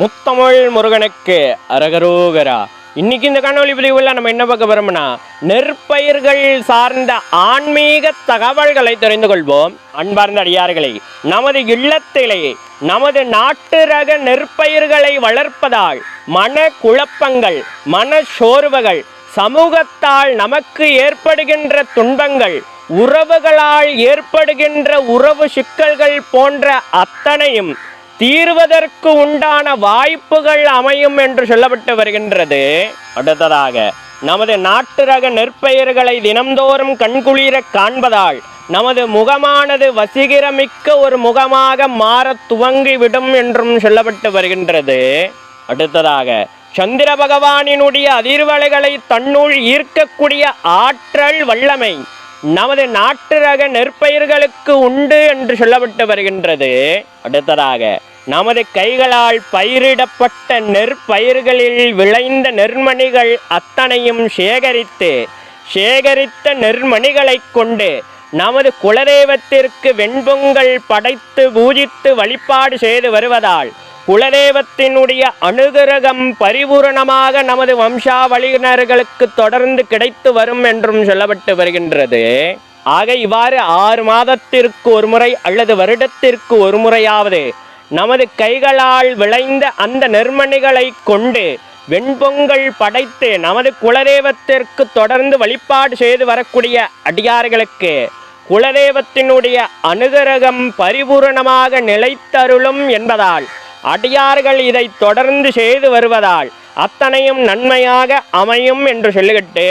முத்தமிழ் முருகனுக்கு அரகரோகரா. இன்னைக்கு இந்த காணொலி பதிவுல நம்ம என்ன பார்க்க போறோம்னா நெற்பயிர்கள் சார்ந்த ஆன்மீக தகவல்களை தெரிந்து கொள்வோம். அன்பார்ந்த அடியார்களை நமது இல்லத்திலே நமது நாட்டு ரக நெற்பயிர்களை வளர்ப்பதால் மன குழப்பங்கள் மன சோர்வுகள் சமூகத்தால் நமக்கு ஏற்படுகின்ற துன்பங்கள் உறவுகளால் ஏற்படுகின்ற உறவு சிக்கல்கள் போன்ற அத்தனையும் தீர்வதற்கு உண்டான வாய்ப்புகள் அமையும் என்று சொல்லப்பட்டு வருகின்றது. அடுத்ததாக நமது நாட்டு ரக நெற்பயிர்களை தினம்தோறும் கண்குளிர காண்பதால் நமது முகமானது வசீகரமிக்க ஒரு முகமாக மாறத் துவங்கிவிடும் என்றும் சொல்லப்பட்டு வருகின்றது. அடுத்ததாக சந்திர பகவானினுடைய அதிர்வலைகளை தன்னுள் ஈர்க்கக்கூடிய ஆற்றல் வல்லமை நமது நாட்டு ரக நெற்பயிர்களுக்கு உண்டு என்று சொல்லப்பட்டு வருகின்றது. அடுத்ததாக நமது கைகளால் பயிரிடப்பட்ட நெற்பயிர்களில் விளைந்த நெற்மணிகள் அத்தனையும் சேகரித்து சேகரித்த நெற்மணிகளைக் கொண்டு நமது குலதெய்வத்திற்கு வெண்பொங்கல் படைத்து பூஜித்து வழிபாடு செய்து வருவதால் குலதெய்வத்தினுடைய அனுகிரகம் பரிபூரணமாக நமது வம்சாவளியினர்களுக்கு தொடர்ந்து கிடைத்து வரும் என்றும் சொல்லப்பட்டு வருகின்றது. ஆக இவ்வாறு ஆறு மாதத்திற்கு ஒரு முறை அல்லது வருடத்திற்கு ஒரு முறையாவது நமது கைகளால் விளைந்த அந்த நெர்மணிகளை கொண்டு வெண்பொங்கல் படைத்து நமது குலதெய்வத்திற்கு தொடர்ந்து வழிபாடு செய்து வரக்கூடிய அடியார்களுக்கு குலதெய்வத்தினுடைய அனுகிரகம் பரிபூரணமாக நிலைத்தருளும் என்பதால் அடியார்கள் இதை தொடர்ந்து செய்து வருவதால் அத்தனையும் நன்மையாக அமையும் என்று சொல்லிக்கிட்டு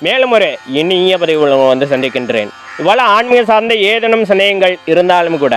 மேலும் ஒரு இனிய பதிவு வந்து சந்திக்கின்றேன். இவ்வளவு ஆன்மீக சார்ந்த ஏதேனும் சந்தேகங்கள் இருந்தாலும் கூட